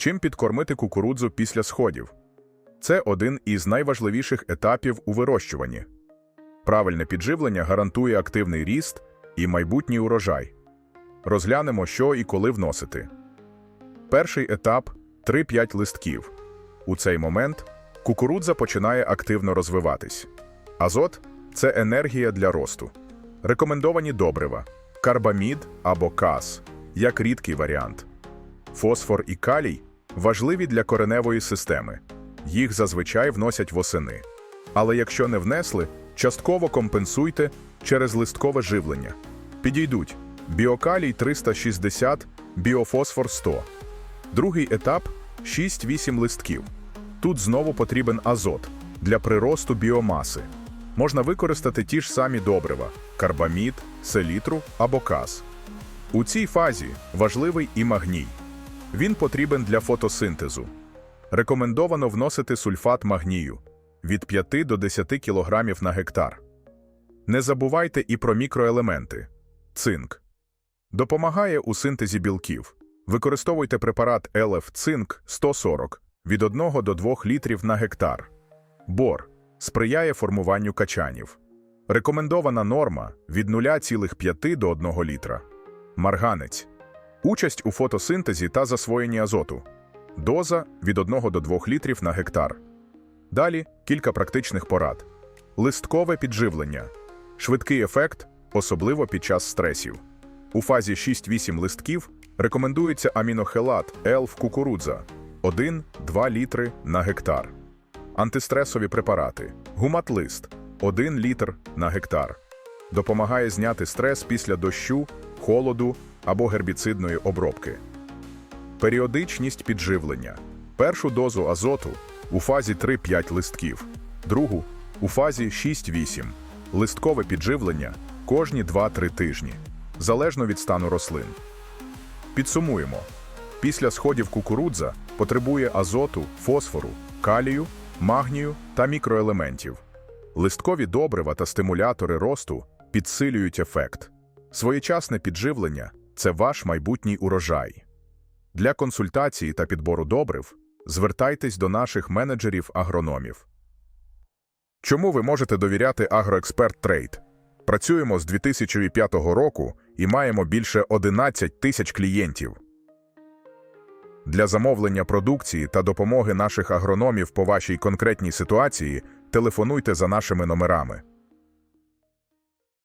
Чим підкормити кукурудзу після сходів? Це один із найважливіших етапів у вирощуванні. Правильне підживлення гарантує активний ріст і майбутній урожай. Розглянемо, що і коли вносити. Перший етап 3-5 листків. У цей момент кукурудза починає активно розвиватись. Азот це енергія для росту. Рекомендовані добрива карбамід або каз як рідкий варіант. Фосфор і калій важливі для кореневої системи. Їх зазвичай вносять восени. Але якщо не внесли, частково компенсуйте через листкове живлення. Підійдуть біокалій 360, біофосфор 100. Другий етап 6-8 листків. Тут знову потрібен азот для приросту біомаси. Можна використати ті ж самі добрива карбамід, селітру або каз. У цій фазі важливий і магній. Він потрібен для фотосинтезу. Рекомендовано вносити сульфат магнію від 5 до 10 кг на гектар. Не забувайте і про мікроелементи. Цинк. Допомагає у синтезі білків. Використовуйте препарат ЛФ цинк 140 від 1 до 2 літрів на гектар. Бор сприяє формуванню качанів. Рекомендована норма від 0,5 до 1 літра. Марганець. Участь у фотосинтезі та засвоєнні азоту. Доза від 1 до 2 літрів на гектар. Далі кілька практичних порад. Листкове підживлення. Швидкий ефект, особливо під час стресів. У фазі 6-8 листків рекомендується амінохелат ЕЛФ кукурудза 1-2 літри на гектар. Антистресові препарати. Гуматлист 1 літр на гектар. Допомагає зняти стрес після дощу, холоду або гербіцидної обробки. Періодичність підживлення. Першу дозу азоту у фазі 3-5 листків, другу у фазі 6-8. Листкове підживлення кожні 2-3 тижні, залежно від стану рослин. Підсумуємо. Після сходів кукурудза потребує азоту, фосфору, калію, магнію та мікроелементів. Листкові добрива та стимулятори росту підсилюють ефект. Своєчасне підживлення це ваш майбутній урожай. Для консультації та підбору добрив звертайтесь до наших менеджерів-агрономів. Чому ви можете довіряти Агроексперт Трейд? Працюємо з 2005 року і маємо більше 11 тисяч клієнтів. Для замовлення продукції та допомоги наших агрономів по вашій конкретній ситуації телефонуйте за нашими номерами.